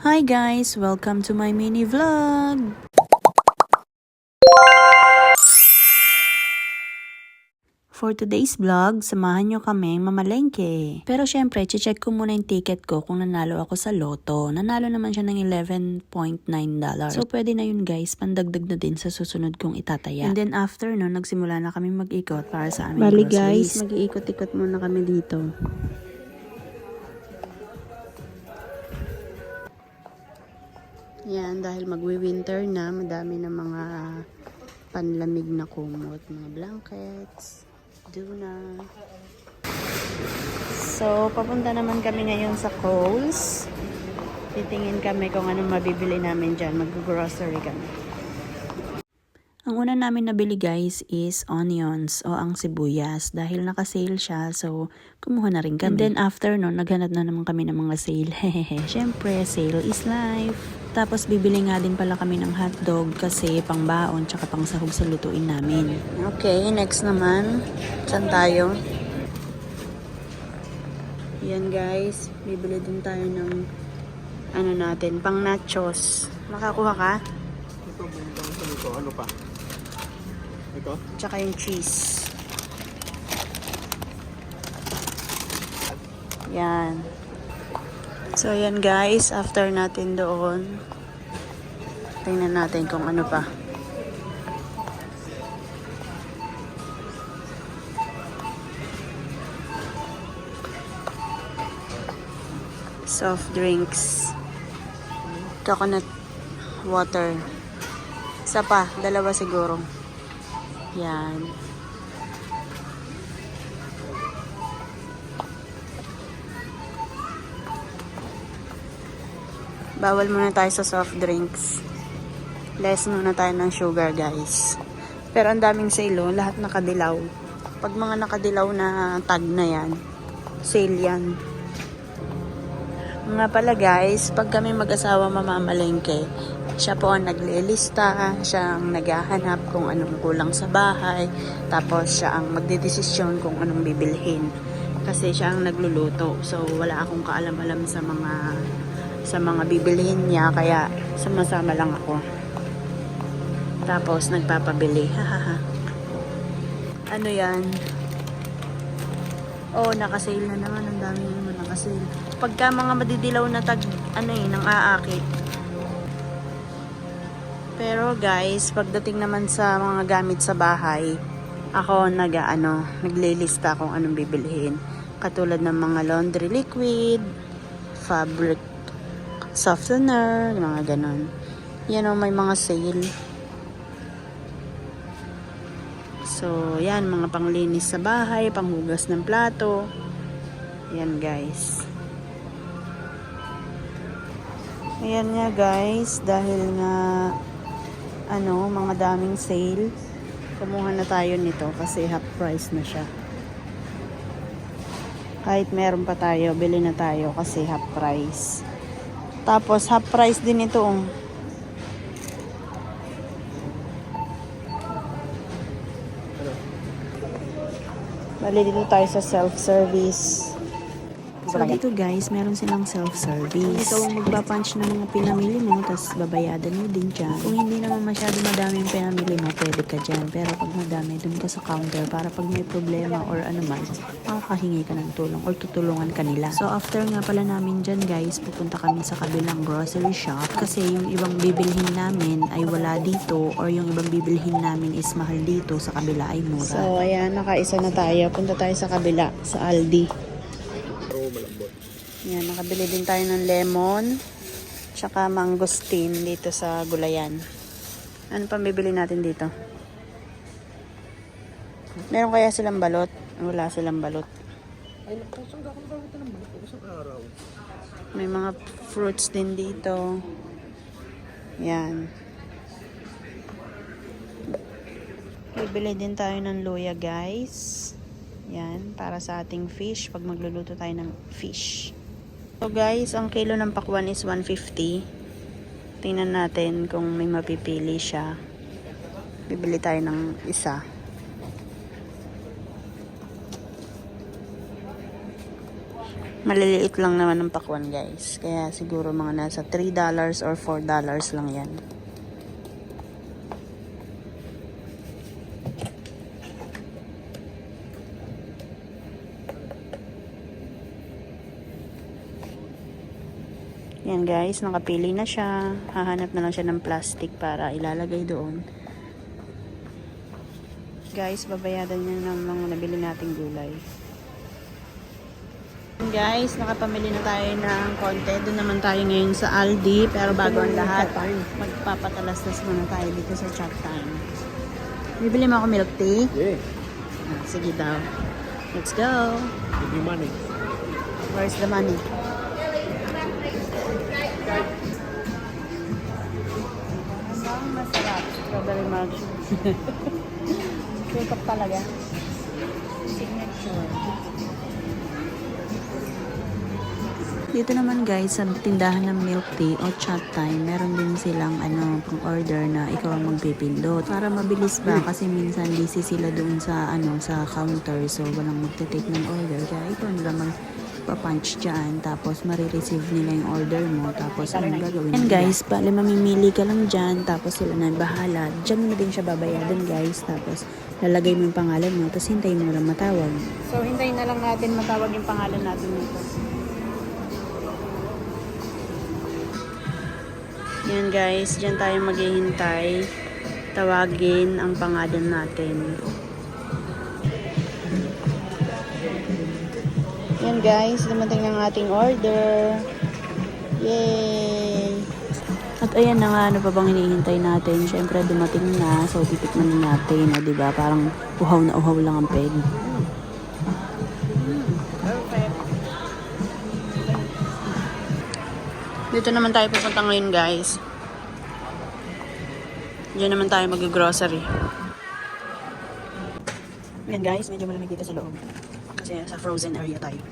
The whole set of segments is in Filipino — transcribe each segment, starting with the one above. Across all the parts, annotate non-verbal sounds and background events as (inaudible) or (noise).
Hi guys! Welcome to my mini vlog! For today's vlog, samahan nyo kami mamalengke. Pero syempre, check ko muna yung ticket ko kung nanalo ako sa loto. Nanalo naman siya ng $11.9. So pwede na yun guys, pandagdag na din sa susunod kong itataya. And then after no, nagsimula na kami mag-ikot para sa aming Bali, groceries. guys, mag-iikot-ikot muna kami dito. Yan, dahil magwi-winter na, madami na mga panlamig na kumot, mga blankets, duna. So, papunta naman kami ngayon sa Coles. Titingin kami kung anong mabibili namin dyan. Mag-grocery kami. Ang una namin nabili guys is onions o ang sibuyas dahil naka-sale siya so kumuha na rin kami. And then after nun, naghanap na naman kami ng mga sale. Hehehe. (laughs) Siyempre, sale is life. Tapos bibili nga din pala kami ng hotdog kasi pang baon tsaka pang sahog sa lutuin namin. Okay, next naman. Saan tayo? Yan guys, bibili din tayo ng ano natin, pang nachos. Makakuha ka? Ito, bumibang sa nito. Ano pa? Ito? Tsaka yung cheese. Yan. So, yan guys. After natin doon, tingnan natin kung ano pa. Soft drinks. Coconut water. Isa pa, dalawa siguro. Yan. Bawal muna tayo sa soft drinks. Less muna tayo ng sugar, guys. Pero ang daming sale, oh. Lahat nakadilaw. Pag mga nakadilaw na tag na yan, sale yan. Nga pala guys, pag kami mag-asawa mamamalengke, siya po ang naglilista, siya ang naghahanap kung anong kulang sa bahay, tapos siya ang magdedesisyon kung anong bibilhin. Kasi siya ang nagluluto, so wala akong kaalam-alam sa mga sa mga bibilhin niya, kaya sumasama lang ako. Tapos nagpapabili, ano yan? Oh, nakasale na naman. Ang dami naman nakasale. Pagka mga madidilaw na tag, ano eh, nang aakit. Pero guys, pagdating naman sa mga gamit sa bahay, ako nag, ano, naglilista kung anong bibilhin. Katulad ng mga laundry liquid, fabric softener, mga ganon. Yan o, may mga sale. So, yan, mga panglinis sa bahay, panghugas ng plato. Yan, guys. Ayan nga, guys, dahil nga, ano, mga daming sale, kumuha na tayo nito kasi half price na siya. Kahit meron pa tayo, bili na tayo kasi half price. Tapos, half price din ito, oh. Bali dito tayo sa self-service. So dito guys, meron silang self-service. Ikaw ang magpapunch ng mga pinamili mo, tapos babayadan mo din dyan. Kung hindi naman masyado madami yung pinamili mo, pwede ka dyan. Pero pag madami, dun ka sa counter para pag may problema or ano man, makakahingi ka ng tulong or tutulungan ka nila. So after nga pala namin dyan guys, pupunta kami sa kabilang grocery shop kasi yung ibang bibilhin namin ay wala dito or yung ibang bibilhin namin is mahal dito, sa kabila ay mura. So ayan, nakaisa na tayo. Punta tayo sa kabila, sa Aldi. Yan, nakabili din tayo ng lemon. Tsaka mangosteen dito sa gulayan. Ano pang bibili natin dito? Meron kaya silang balot? Wala silang balot. Ay, nakasang ako nakawita ng balik. Isang araw. May mga fruits din dito. Yan. Bibili din tayo ng luya, guys. Yan, para sa ating fish. Pag magluluto tayo ng fish. So, guys, ang kilo ng pakwan is 150. Tingnan natin kung may mapipili siya. Bibili tayo ng isa. Maliliit lang naman ang pakwan guys. Kaya siguro mga nasa $3 or $4 lang yan. Yan guys, nakapili na siya. Hahanap na lang siya ng plastic para ilalagay doon. Guys, babayadan niya ng mga nabili nating gulay. Guys, nakapamili na tayo ng konti. Doon naman tayo ngayon sa Aldi. Pero bago ang lahat, magpapatalastas muna tayo dito sa chat time. Bibili mo ako milk tea? Yeah. Ah, sige daw. Let's go. Give me money. Where's the money? Milkshake. Tutok talaga. Signature. Dito naman guys, sa tindahan ng milk tea o chat time, meron din silang ano, pang order na ikaw ang magpipindot. Para mabilis ba kasi minsan busy sila doon sa ano sa counter so walang magte-take ng order. Kaya ikaw na lang magpa-punch dyan tapos marireceive nila yung order mo tapos anong gagawin And guys, bali mamimili ka lang dyan tapos sila na bahala. Dyan mo din siya babayadan guys tapos lalagay mo yung pangalan mo tapos hintayin mo lang matawag. So hintayin na lang natin matawag yung pangalan natin nito. Yan guys, dyan tayo maghihintay. Tawagin ang pangalan natin. Yan guys, dumating ng ating order. Yay! At ayan na nga, ano pa bang hinihintay natin? Siyempre dumating na, so titikman na natin. O diba, parang uhaw na uhaw lang ang peg. Dito naman tayo pupunta ngayon guys. Diyan naman tayo mag-grocery. Yan guys, medyo malamig dito sa loob. Kasi sa frozen area tayo.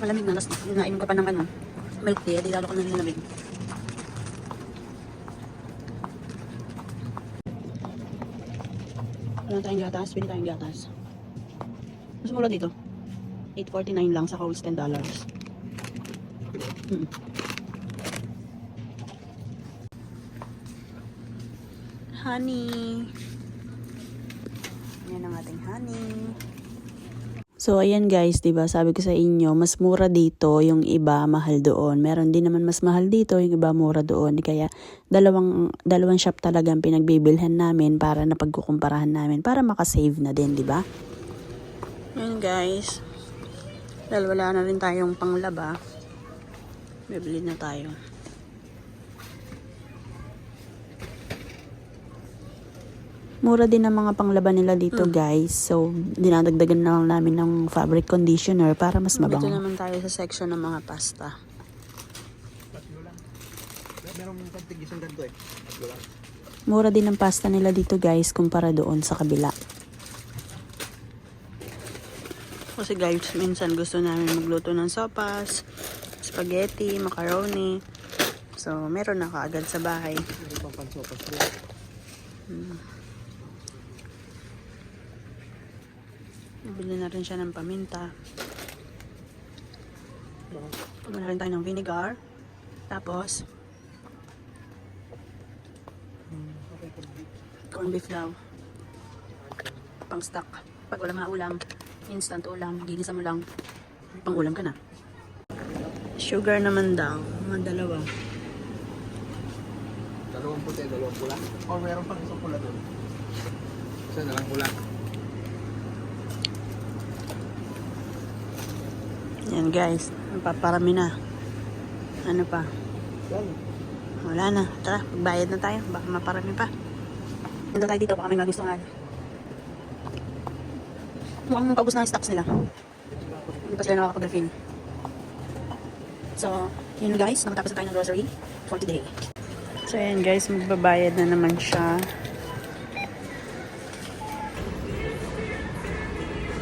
Malamig na, nas nainom ka pa ng ano, milk tea, di lalo ka na nilamig. Wala tayong gatas, pili tayong gatas. Mas mura dito. 8.49 lang sa Coles $10. Mm. Honey. Ating honey. So, ayan guys, 'di ba Sabi ko sa inyo, mas mura dito, yung iba mahal doon. Meron din naman mas mahal dito, yung iba mura doon. Kaya, dalawang, dalawang shop talaga ang pinagbibilhan namin para napagkukumparahan namin, para makasave na din, di ba? Yan guys. Dahil wala na rin tayong panglaba, bibili na tayo. Mura din ang mga panglaban nila dito guys. So, dinadagdagan na lang namin ng fabric conditioner para mas mabango. Dito naman tayo sa section ng mga pasta. Meron mong kantig isang ganito eh. Mura din ang pasta nila dito guys kumpara doon sa kabila. Kasi guys, minsan gusto namin magluto ng sopas, spaghetti, macaroni. So, meron na kaagad sa bahay. Hindi pang pansopas ko. Nabili na rin siya ng paminta. Pagod na rin tayo ng vinegar. Tapos, corn beef daw. Pang stock. Pag walang maulam, instant ulam, gigisa mo lang, pang ulam ka na. Sugar naman daw, mga dalawa. Dalawang puti, dalawang pula. Or meron pang isang pula doon. Isa na lang pula. Yan guys, paparami na. Ano pa? Wala na. Tara, magbayad na tayo. Baka maparami pa. Punta tayo dito, baka may magustuhan. Mukhang paubos na ang stocks nila. Hindi pa sila nakakapag-refill. So, yun guys, nakatapos na tayo ng grocery for today. So, yan guys, magbabayad na naman siya.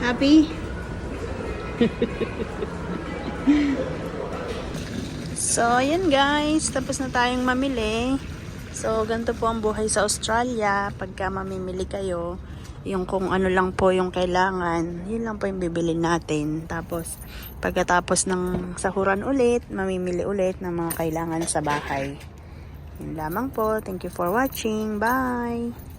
Happy? (laughs) So, ayan guys. Tapos na tayong mamili. So, ganito po ang buhay sa Australia. Pagka mamimili kayo, yung kung ano lang po yung kailangan, yun lang po yung bibili natin. Tapos, pagkatapos ng sahuran ulit, mamimili ulit ng mga kailangan sa bahay. Yun lamang po. Thank you for watching. Bye!